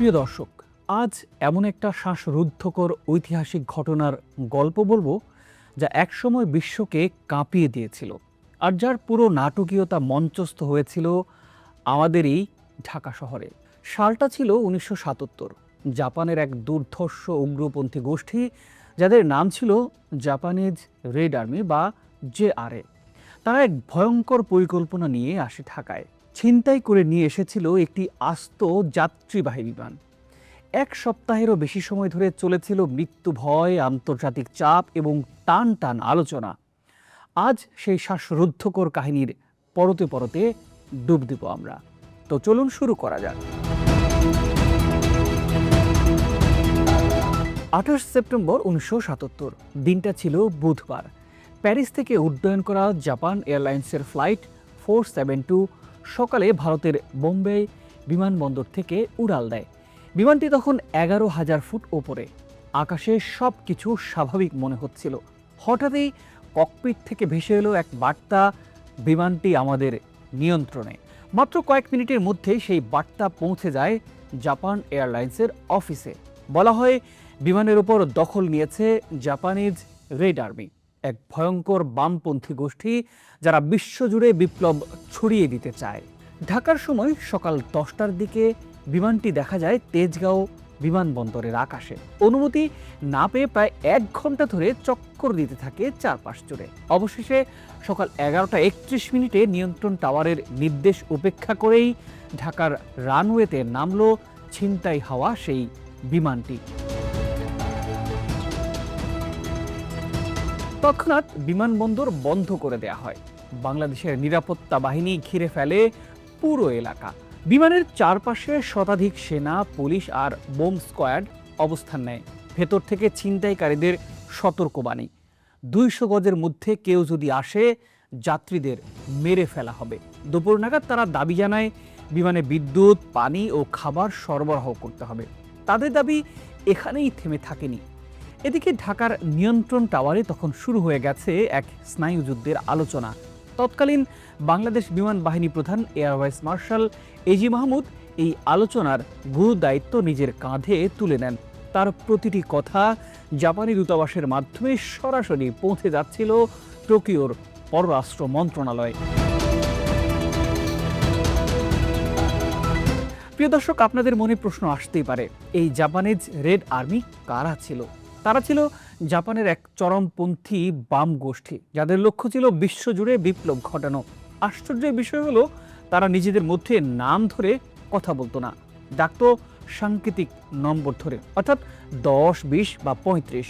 প্রিয় দর্শক, আজ এমন একটা শ্বাসরুদ্ধকর ঐতিহাসিক ঘটনার গল্প বলব যা একসময় বিশ্বকে কাঁপিয়ে দিয়েছিল আর যার পুরো নাটকীয়তা মঞ্চস্থ হয়েছিল আমাদেরই ঢাকা শহরে। সালটা ছিল উনিশশো সাতাত্তর। জাপানের এক দুর্ধর্ষ উগ্রপন্থী গোষ্ঠী, যাদের নাম ছিল জাপানিজ রেড আর্মি বা জেআরএ তারা এক ভয়ঙ্কর পরিকল্পনা নিয়ে আসে ঢাকায়। ছিনতাই করে নিয়ে এসেছিল একটি আস্ত যাত্রীবাহী বিমান। এক সপ্তাহেরও বেশি সময় ধরে চলেছিল মৃত্যু ভয়, আন্তর্জাতিক চাপ এবং টান টান আলোচনা। আজ সেই শ্বাসরুদ্ধকর কাহিনীর পরতে পরতে ডুব দিব আমরা। তো চলুন শুরু করা যাক। আঠাশ সেপ্টেম্বর উনিশশো সাতাত্তর, দিনটা ছিল বুধবার। প্যারিস থেকে উড্ডয়ন করা জাপান এয়ারলাইন্সের ফ্লাইট ফোর সেভেন টু সকালে ভারতের বোম্বে বিমানবন্দর থেকে উড়াল দেয়। বিমানটি তখন এগারো হাজার ফুট ওপরে। আকাশে সব কিছু স্বাভাবিক মনে হচ্ছিল। হঠাৎই ককপিট থেকে ভেসে এলো এক বার্তা, বিমানটি আমাদের নিয়ন্ত্রণে। মাত্র কয়েক মিনিটের মধ্যেই সেই বার্তা পৌঁছে যায় জাপান এয়ারলাইন্সের অফিসে। বলা হয়, বিমানের ওপর দখল নিয়েছে জাপানিজ রেড আর্মি। এক ভয়ঙ্কর বামপন্থী গোষ্ঠী যারা বিশ্বজুড়ে বিপ্লব ছড়িয়ে দিতে চায়। ঢাকার সময় সকাল দশটার দিকে বিমানটি দেখা যায় তেজগাঁও বিমানবন্দরের আকাশে। অনুমতি না পেয়ে প্রায় এক ঘণ্টা ধরে চক্কর দিতে থাকে চারপাশ জুড়ে। অবশেষে সকাল এগারোটা একত্রিশ মিনিটে নিয়ন্ত্রণ টাওয়ারের নির্দেশ উপেক্ষা করেই ঢাকার রানওয়েতে নামলো ছিনতাই হওয়া সেই বিমানটি। তৎক্ষণাৎ বিমানবন্দর বন্ধ করে দেয়া হয়। বাংলাদেশের নিরাপত্তা বাহিনী ঘিরে ফেলে পুরো এলাকা। বিমানের চারপাশে শতাধিক সেনা, পুলিশ আর বোম স্কোয়াড অবস্থান নেয়। ভেতর থেকে ছিনতাইকারীদের সতর্কবাণী। দুইশো গজের মধ্যে কেউ যদি আসে, যাত্রীদের মেরে ফেলা হবে। দুপুর নাগাদ তারা দাবি জানায়, বিমানে বিদ্যুৎ, পানি ও খাবার সরবরাহ করতে হবে। তাদের দাবি এখানেই থেমে থাকেনি। এদিকে ঢাকার নিয়ন্ত্রণ টাওয়ারে তখন শুরু হয়ে গেছে এক স্নায়ুযুদ্ধের আলোচনা। তৎকালীন বাংলাদেশ বিমান বাহিনী প্রধান air vice marshal AG Mahmud এই আলোচনার গুরু দায়িত্ব নিজের কাঁধে তুলে নেন। তার প্রতিটি কথা জাপানি দূতাবাসের মাধ্যমে সরাসরি পৌঁছে যাচ্ছিল টোকিওর পররাষ্ট্র মন্ত্রণালয়। প্রিয় দর্শক, আপনাদের মনে প্রশ্ন আসতেই পারে, এই জাপানিজ রেড আর্মি কারা ছিল? তারা ছিল জাপানের এক চরমপন্থী বাম গোষ্ঠী, যাদের লক্ষ্য ছিল বিশ্বজুড়ে বিপ্লব ঘটানো। আশ্চর্যের বিষয় হলো, তারা নিজেদের মধ্যে নাম ধরে কথা বলতো না। ডাকতো সাংকেতিক নম্বর ধরে, অর্থাৎ দশ, বিশ বা পঁয়ত্রিশ।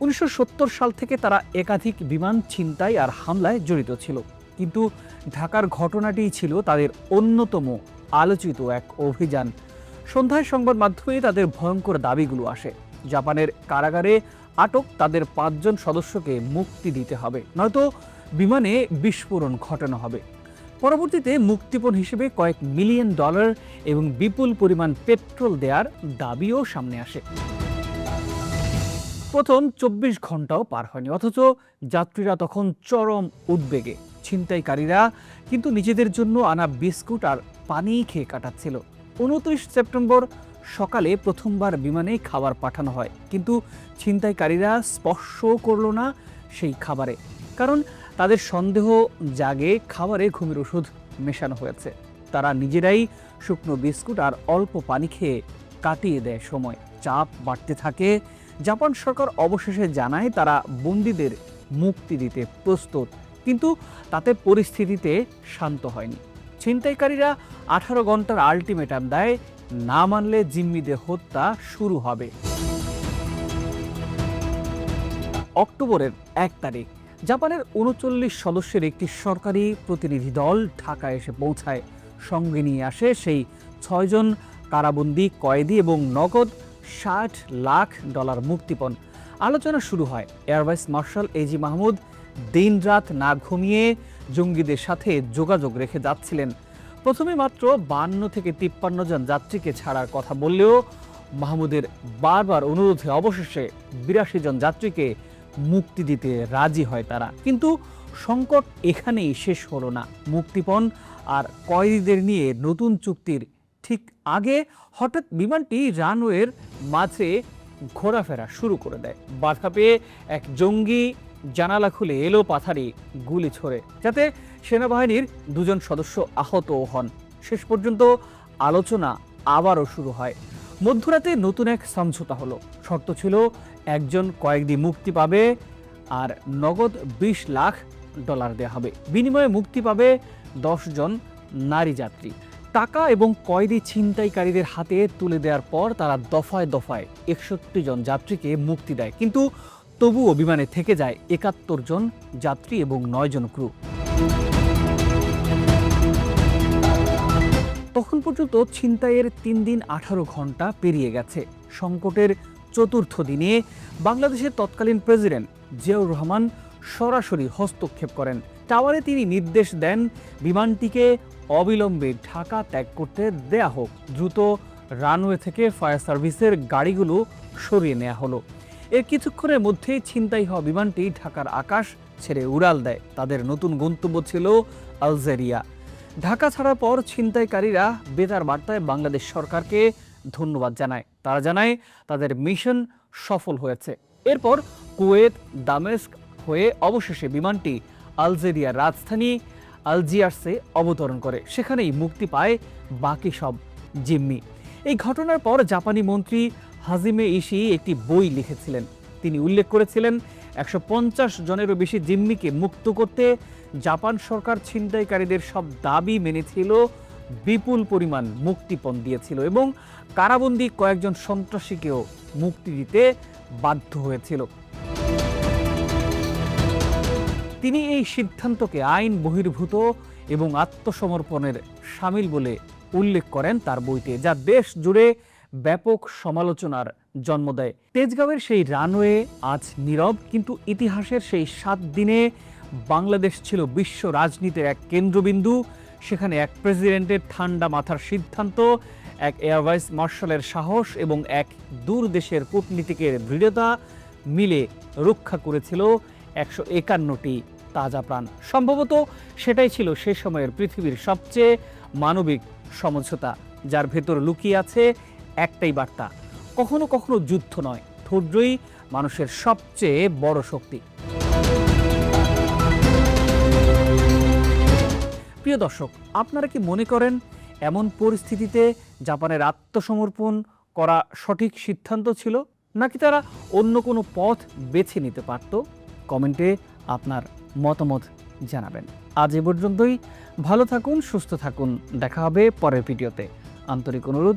উনিশশো সাল থেকে তারা একাধিক বিমান ছিনতাই আর হামলায় জড়িত ছিল। কিন্তু ঢাকার ঘটনাটিই ছিল তাদের অন্যতম আলোচিত এক অভিযান। সন্ধ্যায় সংবাদ মাধ্যমে তাদের ভয়ঙ্কর দাবিগুলো আসে। জাপানের কারাগারে আটক তাদের পাঁচজন সদস্যকে মুক্তি দিতে হবে। নয়তো বিমানে বিস্ফোরণ ঘটানো হবে। পরবর্তীতে মুক্তিপণ হিসেবে কয়েক মিলিয়ন ডলার এবং বিপুল পরিমাণ পেট্রোল দেওয়ার দাবিও সামনে আসে। প্রথম চব্বিশ ঘন্টাও পার হয়নি, অথচ যাত্রীরা তখন চরম উদ্বেগে। ছিনতাইকারীরা কিন্তু নিজেদের জন্য আনা বিস্কুট আর পানি খেয়ে কাটাচ্ছিল। উনত্রিশ সেপ্টেম্বর সকালে প্রথমবার বিমানে খাবার পাঠানো হয়। কিন্তু ছিনতাইকারীরা স্পর্শও করল না সেই খাবারে। কারণ তাদের সন্দেহ জাগে খাবারে ঘুমের ওষুধ মেশানো হয়েছে। তারা নিজেরাই শুকনো বিস্কুট আর অল্প পানি খেয়ে কাটিয়ে দেয় সময়। চাপ বাড়তে থাকে। জাপান সরকার অবশেষে জানায় তারা বন্দীদের মুক্তি দিতে প্রস্তুত। কিন্তু তাতে পরিস্থিতিতে শান্ত হয়নি। ছিনতাইকারীরা আঠারো ঘণ্টার আলটিমেটাম দেয় না মানলে জিম্মিদের হত্যা শুরু হবে। অক্টোবরের এক তারিখ, জাপানের উনচল্লিশ সদস্যের একটি সরকারি প্রতিনিধি দল ঢাকায় এসে পৌঁছায়। সঙ্গে নিয়ে আসে সেই ছয়জন কারাবন্দি, কয়েদি এবং নগদ ষাট লাখ ডলার মুক্তিপণ। আলোচনা শুরু হয় এয়ারভাইস মার্শাল এজি মাহমুদ। দিনরাত না ঘুমিয়ে জঙ্গিদের সাথে যোগাযোগ রেখে যাচ্ছিলেন। প্রথমে মাত্র বান্ন থেকে তিপ্পান্ন জন যাত্রীকে ছাড়ার কথা বললেও মাহমুদের বারবার অনুরোধে অবশেষে বিরাশি জন যাত্রীকে মুক্তি দিতে রাজি হয় তারা। কিন্তু সংকট এখানেই শেষ হলো না। মুক্তিপণ আর কয়েদিদের নিয়ে নতুন চুক্তির ঠিক আগে হঠাৎ বিমানটি রানওয়ের মাঝে ঘোরাফেরা শুরু করে দেয়। বাধা পেয়ে এক জঙ্গি জানালা খুলে এলো পাথারি গুলি ছোড়ে, যাতে সেনাবাহিনীর দুজন সদস্য আহতও হন। শেষ পর্যন্ত আলোচনা আবারও শুরু হয়। মধ্যরাতে নতুন এক সমঝোতা হলো। শর্ত ছিল, একজন কয়েকদিন মুক্তি পাবে আর নগদ বিশ লাখ ডলার দেওয়া হবে। বিনিময়ে মুক্তি পাবে জন নারী যাত্রী। টাকা এবং কয়েদি ছিনতাইকারীদের হাতে তুলে দেওয়ার পর তারা দফায় দফায় একষট্টি জন যাত্রীকে মুক্তি দেয়। কিন্তু তবুও বিমানে থেকে যায় একাত্তর জন যাত্রী এবং নয় জন ক্রু তখন পর্যন্ত ছিনতাইয়ের তিন দিন আঠারো ঘণ্টা পেরিয়ে গেছে। সংকটের চতুর্থ দিনে বাংলাদেশের তৎকালীন প্রেসিডেন্ট জিয়াউর রহমান সরাসরি হস্তক্ষেপ করেন। টাওয়ারে তিনি নির্দেশ দেন, বিমানটিকে অবিলম্বে ঢাকা ত্যাগ করতে দেয়া হোক। দ্রুত রানওয়ে থেকে ফায়ার সার্ভিসের গাড়িগুলো সরিয়ে নেওয়া হলো। এর কিছুক্ষণের মধ্যেই ছিনতাই হওয়া বিমানটি ঢাকার আকাশ ছেড়ে উড়াল দেয়। তাদের নতুন গন্তব্য ছিল আলজেরিয়া। ঢাকা ছাড়ার পর ছিনতাইকারীরা বেতার বার্তায় বাংলাদেশ সরকারকে ধন্যবাদ জানায়। তারা জানায়, তাদের মিশন সফল হয়েছে। এরপর কুয়েত, দামেস্ক হয়ে অবশেষে বিমানটি আলজেরিয়ার রাজধানী আলজিয়ার্সে অবতরণ করে। সেখানেই মুক্তি পায় বাকি সব জিম্মি। এই ঘটনার পর জাপানি মন্ত্রী হাজিমে ইসি একটি বই লিখেছিলেন। তিনি উল্লেখ করেছিলেন, একশো পঞ্চাশ জনেরও বেশি জিম্মিকে মুক্ত করতে জাপান সরকার ছিনতাইকারীদের সব দাবি মেনেছিল, বিপুল পরিমাণ মুক্তিপণ দিয়েছিল এবং কারাবন্দী কয়েকজন সন্ত্রাসীকেও মুক্তি দিতে বাধ্য হয়েছিল। তিনি এই সিদ্ধান্তকে আইন বহির্ভূত এবং আত্মসমর্পণের সামিল বলে উল্লেখ করেন তার বইতে, যা দেশ জুড়ে ব্যাপক সমালোচনার জন্ম দেয়। তেজগাঁওয়ের সেই রানওয়ে আজ নীরব, কিন্তু ইতিহাসের সেই সাত দিনে বাংলাদেশ ছিল বিশ্ব রাজনীতির এক কেন্দ্রবিন্দু। সেখানে এক প্রেসিডেন্টের ঠান্ডা মাথার সিদ্ধান্ত, এক এয়ার ভাইস মার্শালের সাহস এবং এক দূর দেশের কূটনীতিকের দৃঢ়তা মিলে রক্ষা করেছিল একশো একান্নটি তাজা প্রাণ। সম্ভবত সেটাই ছিল সে সময়ের পৃথিবীর সবচেয়ে মানবিক সমঝোতা, যার ভেতর লুকিয়ে আছে একটাই বার্তা, কখনো কখনো যুদ্ধ নয় ধৈর্যই মানুষের সবচেয়ে বড় শক্তি। প্রিয় দর্শক, আপনারা কি মনে করেন এমন পরিস্থিতিতে জাপানের আত্মসমর্পণ করা সঠিক সিদ্ধান্ত ছিল, নাকি তারা অন্য কোনো পথ বেছে নিতে পারত? কমেন্টে আপনার মতামত জানাবেন। আজ এ পর্যন্তই। ভালো থাকুন, সুস্থ থাকুন। দেখা হবে পরের ভিডিওতে। আন্তরিক অনুরোধ